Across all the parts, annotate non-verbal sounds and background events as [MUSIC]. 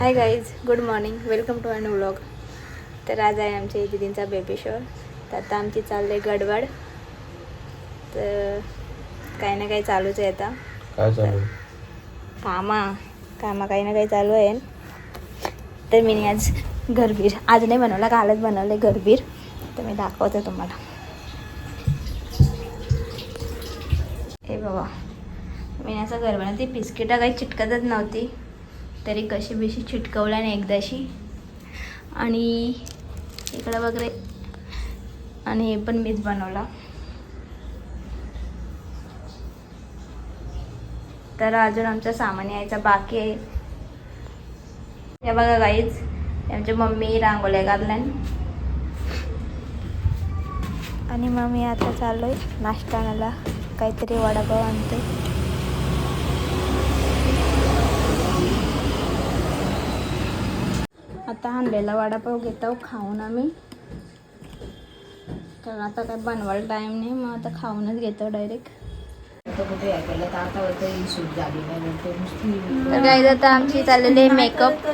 Hi guys good morning welcome to an vlog तर आज आहे आमच्या दीदींचा बेबी शोअर तर आता आमची चालली आहे गडबड. तर काही ना काही चालूच आहे आता. काय चालू कामा कामा काही ना काही चालू आहे. तर मी आज गरबीर आज नाही बनवला कालच बनवले गरबीर तर मी दाखवते तुम्हाला. हे बाबा मी असं गरबा ती बिस्किटं काही चिटकतच नव्हती. तरी कशी बिशी चिटकवल्या नाही एकदाशी. आणि इकडं वगैरे आणि हे पण मीच बनवला. तर अजून आमचं सामान यायचं बाकी आहे. हे बघा गाईच आमची मम्मी रांगोळ्या काढल्या आणि मग मी आता चाललोय नाश्ता आणायला. काहीतरी वडापाव आणते आता आणलेला वडापाव घेतो खाऊन आम्ही. कारण आता काय बनवायला टाईम नाही मग आता खाऊनच घेतो डायरेक्ट तर काय आता आमची चाललेली आहे मेकअप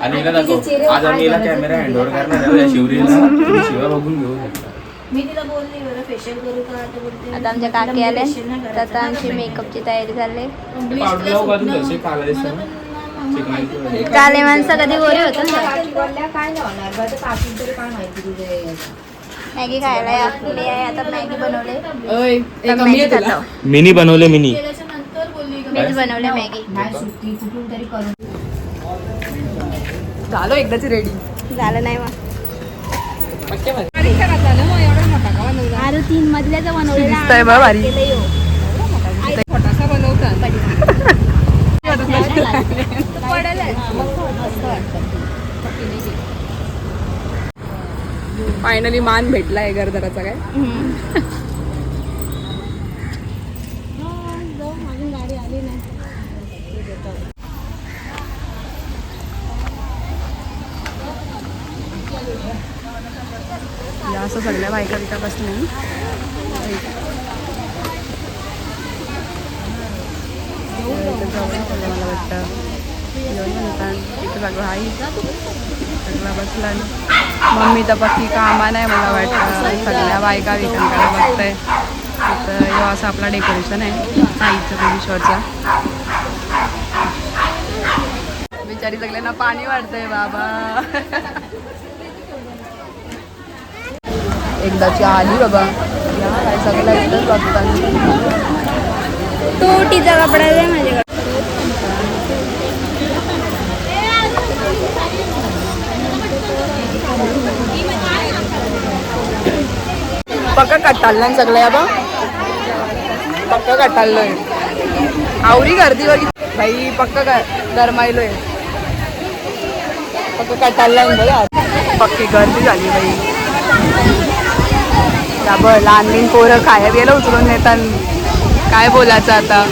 आणि हिला दाखव आज आम्ही हिला कॅमेरा हँडओव्हर करणार आहे या शिवरीला. तुम्ही शिवा बघून घेऊ. शकता मी तिला बोलली बरं फेशियल करू का? आता बोलते आता आमच्या काकी आल्या. तर आता आमची मेकअपची तयारी पावडर तसे काला माणसं कधी गोरी होतं ना? काकी बोलल्या काय नाही होणार बरं तर काकी तरी काय माहिती तुझे मॅगी खायला आहे आता मॅगी बनवले मिनी. बनवले मिनी नंतर बोलली मीच बनवले मॅगी. नाही सुट्टी कुठून तरी करून झालो एकदाच रेडी झालं नाही मग. अरे तीन मजल्याचं बनवलेलं भारी. हो. [LAUGHS] छोटासा बनवतात. फायनली मान भेटला आहे गरदराचा काय? गाडी आली या असं सगळ्या बायका बिका बसल्या. मला वाटतं येऊन म्हणतात सगळं आई सगळं बसला मम्मी तर पक्की कामा नाही मला वाटतं सगळ्या बायका बिकांकडे बघतंय तिथं ह्यो असं आपला डेकोरेशन आहे आईचं बेबी बिचारी सगळ्यांना पाणी वाढतंय बाबा एकदाची आली बाबा. या काय सगळं इथंच बघतात. तो टीचा कपडा दे माझ्याकडे. पक्का कटालला सगळं या बा. पक्का कट्टाललोय आवरी गर्दी बघितली बाई पक्का गरमायलोय. पक्का कटालला बघा. पक्की गर्दी झाली बाई बरं लहान लहान पोरं खायला गेलं उचलून नेतात काय बोलायचं आता?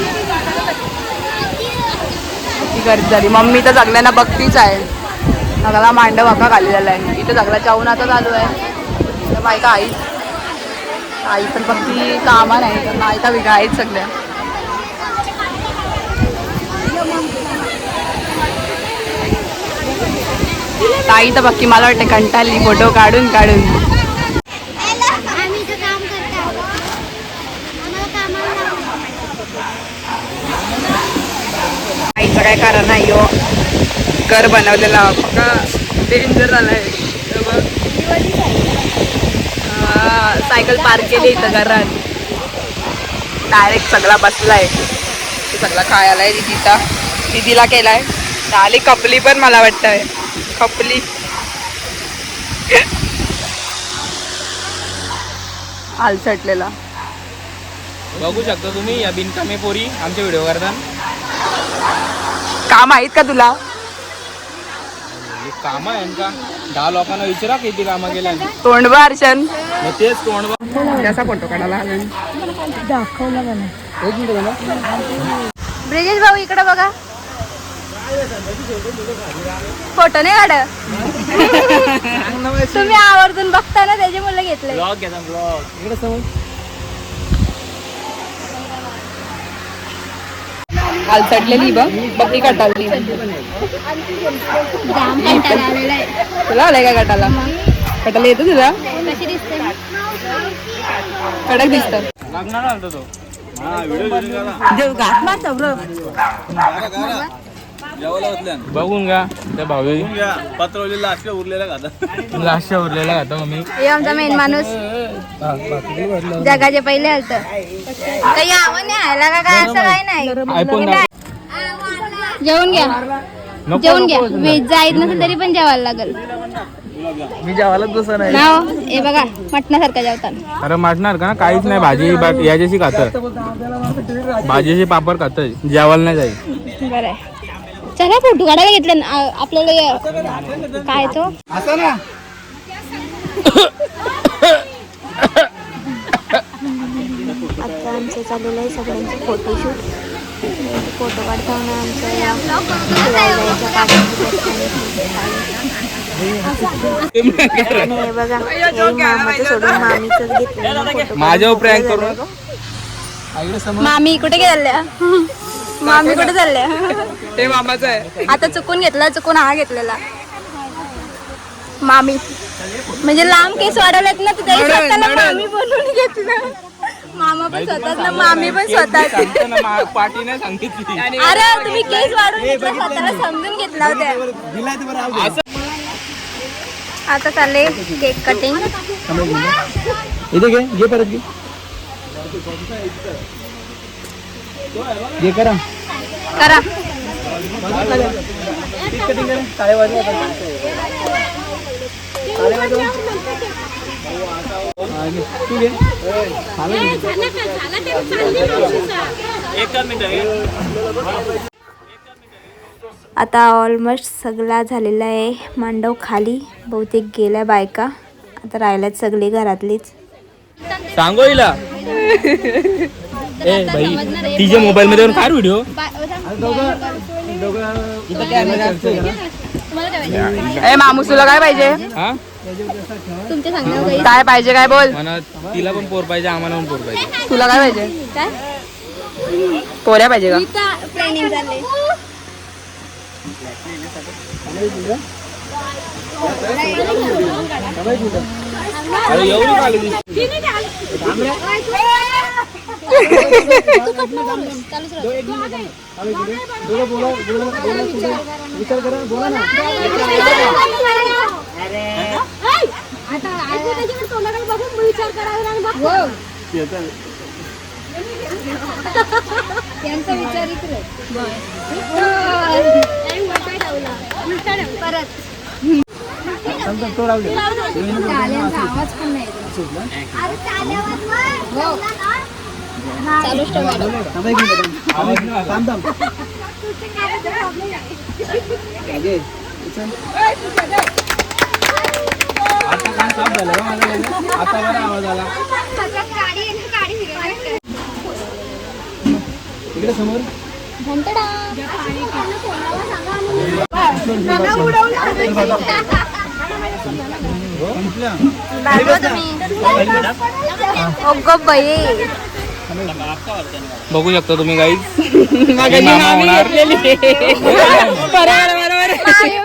ती गर्दी झाली. मम्मी तर सगळ्यांना बघतीच आहे. सगळा मांडव वाका खाली आहे. इथं जगला चावून आता चालू आहे. तर बायका आईच आई पण बघती कामा नाही तर बायका वेगळ्या आहेत सगळ्या ताई तर बाकी मला वाटतं कंटाळली. फोटो काढून काढून आम्ही इथं काम करतो आम्हाला कामाला आईचं काय कारण नाही हो घर बनवलेला पक्का डेंजर झालाय हे बघ. हा, सायकल पार्क केली इथं घरात. डायरेक्ट सगळा बसलाय. ते सगळा खायला आहे दिदीचा. दिदीला केलाय. झाली कपली पण मला वाटतंय. कपली आलसटलेला बघू शकता तुम्ही या बिनकामे पोरी. आमचे व्हिडिओ करतात काम आहेत का तुला? हे कामं आहे का? दहा लोकांना विचारा किती कामं केल्या तोंडबा अर्शन मग तेच तोंड बघ. कसा फोटो काढायला ब्रिजेश भाऊ इकडे बघा. फोटो नाही काढ [LAUGHS] तुम्ही आवर्जून बघता ना त्याचे मुलं घेतले ब्लॉग ब्लॉग इकडे समोर. आलचटलेली बघ. बघ ती कटाली तुला आलाय का कटाला कटाला येतो तुला कडक दिसत. लागणार आलता तो बघून घ्या त्या भाऊ पत्रवलेला असे उरलेला खाता लास्ट उरलेला खाता मम्मी. हे आमचा मेन माणूस. जगाचे पहिले आलत काही आवड नाही आयला का काय असं काय नाही जेवून घ्या जेवून घ्या व्हेज जायत नसेल तरी पण जेवायला लागल मी जेवायलाच बसा नाही नाव हे बघा मटणासारखं जेवताना अरे मारणार का ना काहीच नाही भाजी याच्याशी खात भाजीशी पापड खात जेवायला नाही जाईल बरं चला फोटो काढायला घेतले ना. आपल्याला हे- काय तो आता आमचं चाललेलं आहे सगळ्यांचे फोटोशूट फोटो काढताना हे बघा मामाचं सोडून मामीचंच घेतलं माझ्यावर करून मामी कुठे गेल्या? मामी कुठे चालल्या? ते मामाचं आहे. आता चुकून घेतला चुकून हा घेतलेला. मामी. म्हणजे लांब केस वाढवलेत ना स्वतःला मामी बनवून घेतलं. मामा पण स्वतःच ना मामी पण स्वतः पाठी नाही सांगितली. अरे तुम्ही केस वाढून घेतला स्वतःला समजून घेतला होत्या आता चालले केक कटिंग इथे घे घे परत घे. घे करा. करा. तू घे आता ऑलमोस्ट सगळा झालेला आहे मांडव खाली बहुतेक गेल्या बायका आता राहिल्यात सगळी घरातलीच सांगो हिला ए भाई तिच्या मोबाईल मध्ये काय व्हिडिओ ए मामूस तुला काय पाहिजे हा तुमच्या सांगण्यावर काय पाहिजे काय बोल? तिला पण पोर पाहिजे आम्हाला पण पोर पाहिजे. तुला काय पाहिजे? काय? पोऱ्या पाहिजे का? प्लॅनिंग झाले. अरे एवढी लागली विचार करा बोला ना त्यांचा विचार इकडे. परत. तो राहू दे. आवाज पण नाही चालूच ठेवा. थांबा साफ झालं बा माझं लगेच. आता बरा आवाज आला. इकडे समोर. अगं बाई. बघू शकता तुम्ही [LAUGHS] [LAUGHS]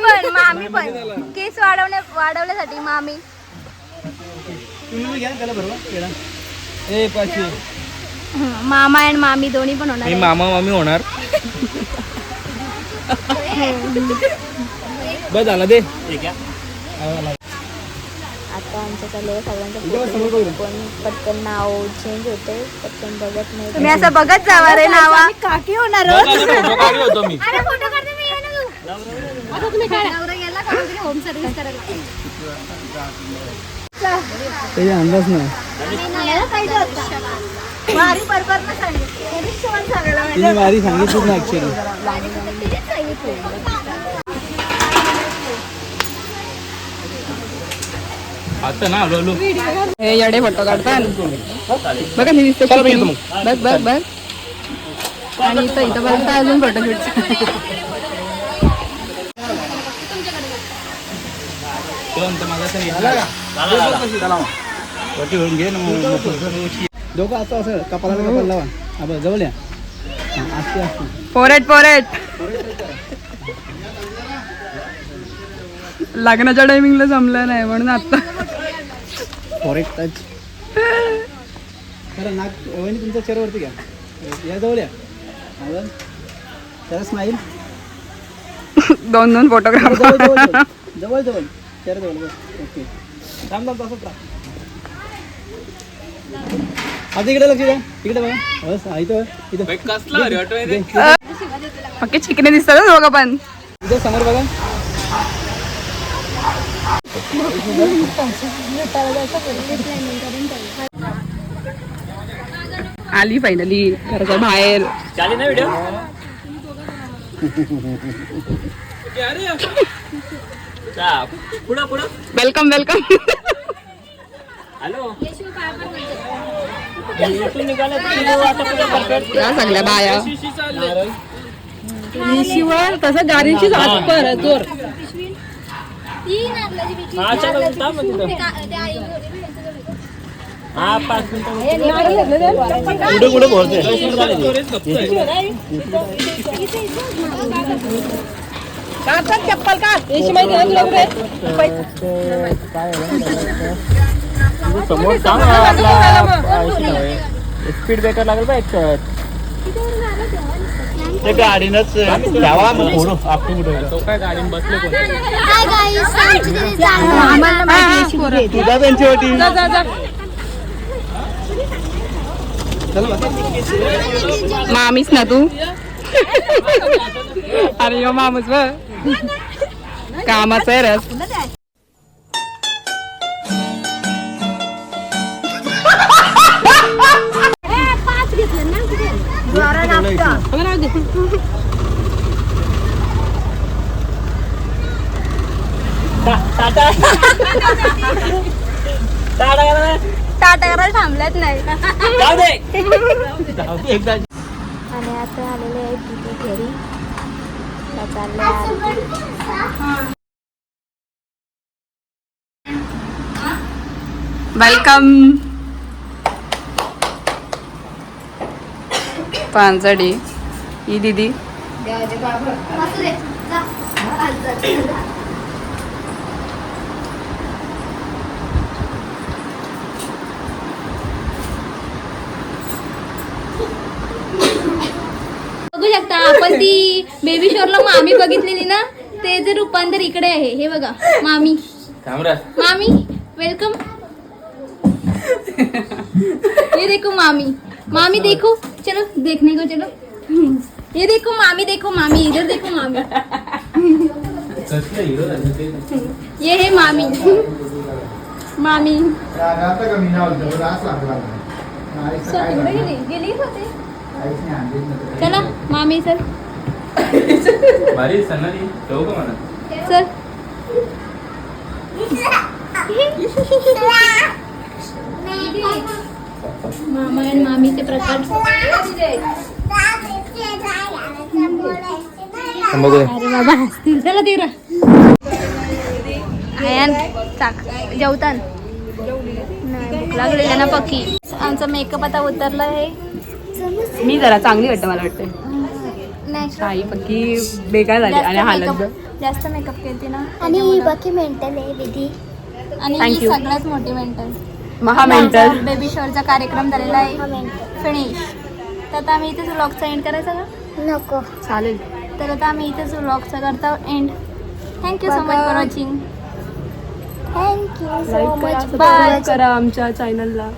पण मामी पण. केस वाढवण्या वाढवण्यासाठी मामी. तुम्ही घ्या त्याला बरोबर येडा. ए पाचशे हं, मामा आणि मामी दोन्ही पण होणार मी आहे. मामा मामी होणार. बस झाला दे. आता आमच्या चाललेलं सगळ्यांचं पण पटकन नाव चेंज होते. पटकन बघत नाही तुम्ही असं बघत जावा रे नावा. काकी होणार फोटो काढली होतो मी. होम सर्व्हिस करायला. त्याचे अंदाज नाही. तिने वारी सांगितलीच ना ऍक्च्युली हे येडे फोटो काढतात बघा मी दिसते चला, मी येतो बघ. बघ बघ आणि इथं इथं पर्यंत अजून फोटोशूट तो दोघं असं असं कपाला कपाल लावा. बघ जवळ या. असते असते पोरेट पोरेट. लग्नाच्या टायमिंगला जमलं नाही म्हणून आता. फॉरेट टच खरं नाक वहिनी तुमच्या चेहऱ्यावरती घ्या. या जवळ या. त्याला स्माईल दोन दोन फोटोग्राफ जवळ जवळ. जवळ जवळ. बस ओके. थांब थांब तसंच राहा आता इकडे लक्ष द्या. इकडे बघा. बस इथं इथं. कसला दे, पक्के चिकने दिसतात दोघं पण. इथं समोर बघा. आली फायनली घराच्या बाहेर. ना व्हिडिओ [LAUGHS] पुढं पुढं वेलकम वेलकम हॅलो या सगळ्या बाया शिवाय तसं गाडीची जात पर जोर हा, चला, नारळाची हा चप्पल का? समोर सांग आपला स्पीड ब्रेकर लागेल बा एक ते गाडीनच ठेवा मग आपण कुठे तो काय गाडीन बसले कोण. तुझा त्यांची होती. मामीच ना तू? अरे यो मामूच ब कामाचा आहे रस? टाटा थांबल्यात नाही एकदा आणि आता आलेले आहे तिथे घरी आता चाललंय आरती. वेलकम. पानसडी ही दीदी बसू दे. जा. बघू शकता आपण ती बेबी शोरला मामी बघितलेली ना ते जे रूपांतर इकडे आहे हे बघा मामी. मामी वेलकम ये देखो मामी. मामी देखो. चलो देखने को चलो. ये देखो मामी देखो मामी. इधर देखो मामी. ये है मामी. मामी. गेली होते. चला मामी सर भारी ठेवू का मला? सर मामा आणि मामीचे प्रकार अरे बाबा हसतील. चला तिकडं. आयान चाक जेवतान. नाही भूक लागली. आहे ना पक्की आमचा मेकअप आता उतरला आहे मी जरा चांगली वाटतं मला वाटतं. आई पक्की बेकार झाली आणि हालत. जास्त मेकअप केली ना आणि बाकी मेंटल आहे विधी. आणि. सगळ्यात मोठी मेंटल महा मेंटल बेबी शोरचा कार्यक्रम झालेला हा आहे फिनिश तर आता आम्ही इथेच व्लॉगचा एंड करायचा का? नको. चालेल. तर आता आम्ही इथेच व्लॉगचा करतो. End thank you so much for watching thank you so much करा सबस्क्राईब करा आमच्या चॅनलला